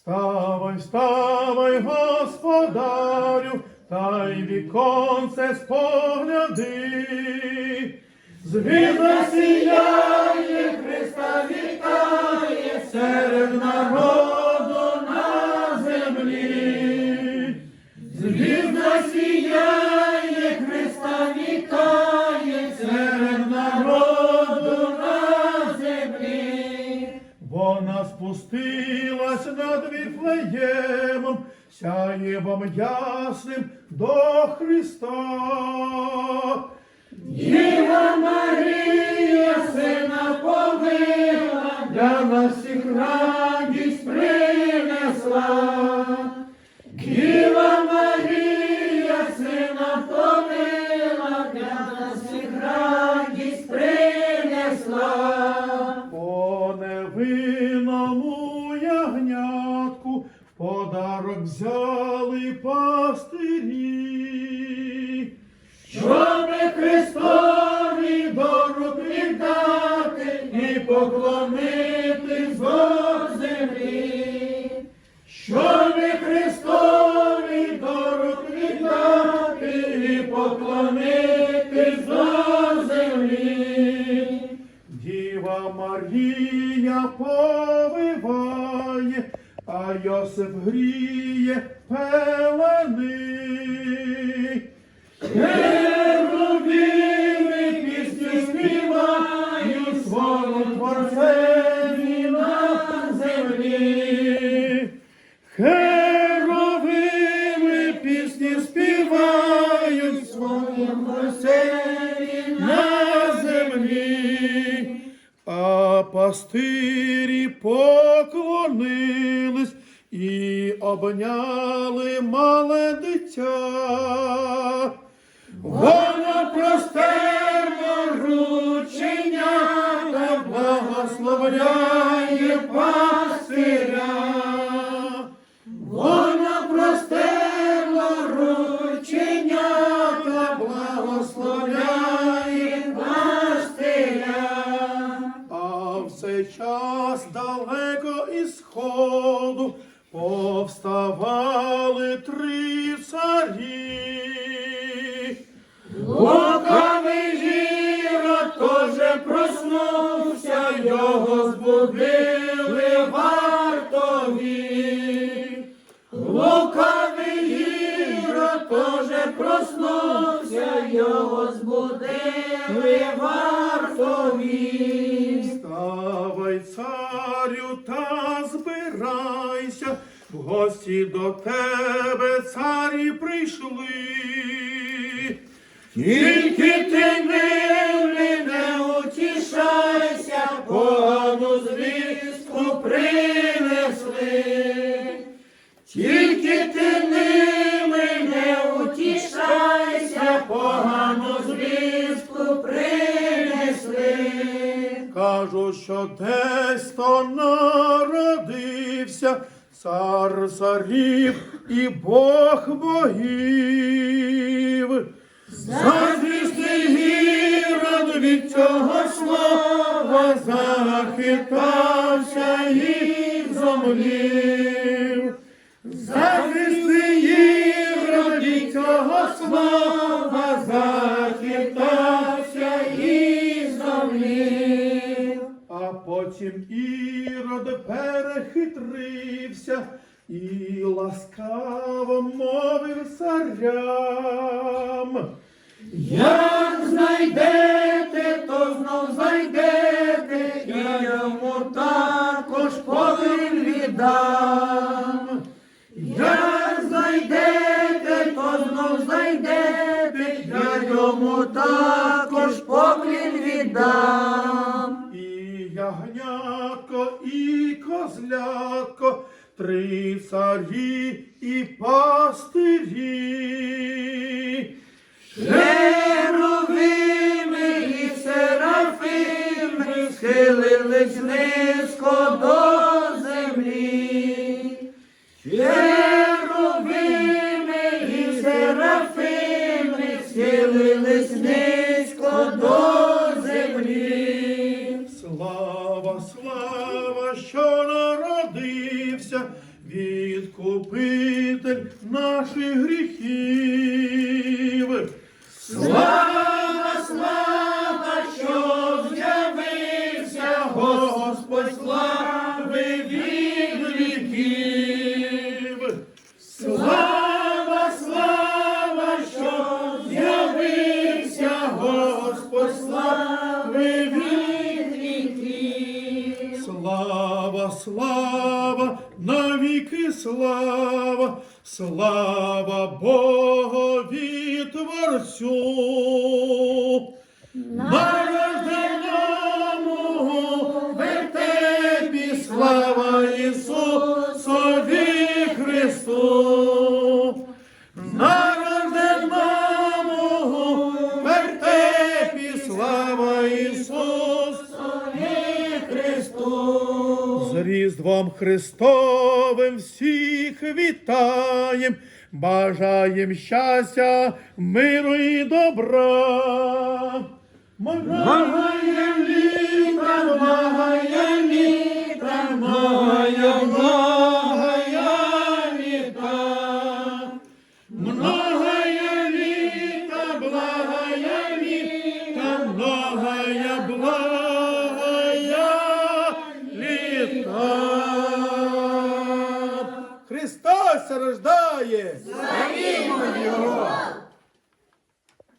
Вставай, вставай, господарю, та й віконце спогляди. Звізда сіяє, Христа вітає, серед народу сяєвом ясным до Христа. Діва Марія, сина повила, для нас всіх радість подарок взяли пастирі. Щоби Христові до рук віддати і поклонитись до землі. Щоби Христові до рук віддати і поклонитись до землі. Діва Марія повиває, а Йосип гріє пелени. Херувими пісню співають своєму творцеві на землі. Херовими пісні співають своєму творцеві на землі. А пастирі обняли мале дитя. Воно простерло рученята, благословляє пастиря. Воно простерло рученята, благословляє пастиря. А в цей час далеко із сходу повставали три царі. Лукавий Ірод тоже проснувся, його збудили вартові. Лукавий Ірод тоже проснувся, його збудили вартові. Гості до тебе царі прийшли. Тільки ти милий, не утішайся, погану звістку принесли. Тільки ти милий, не утішайся, погану звістку принесли. Кажу, що десь то народився цар царів і Бог богів. Зазвісти гірод від цього слова захитався і зомлів. Зазвісти гірод від цього слова захитався і зомлів. Потім Ірод перехитрився і ласкаво мовив царям. Як царі і пастирі. Херовими і серафими схилились низько до землі. Херовими і серафими схилились низько до землі. Слава, слава, що народився, відкупитель наших гріхів. Слава, слава, що з'явився Господь слави від віків. Слава, слава, що з'явився Господь слави від віків. Слава, слава, слава, слава Богові Творцю. Христовим всіх вітаєм, бажаєм щастя, миру і добра. Благаєм літа, благаєм літа, благаєм, благаєм літа. Многая літа, благая літа, многая, благая Христос рождає! Його!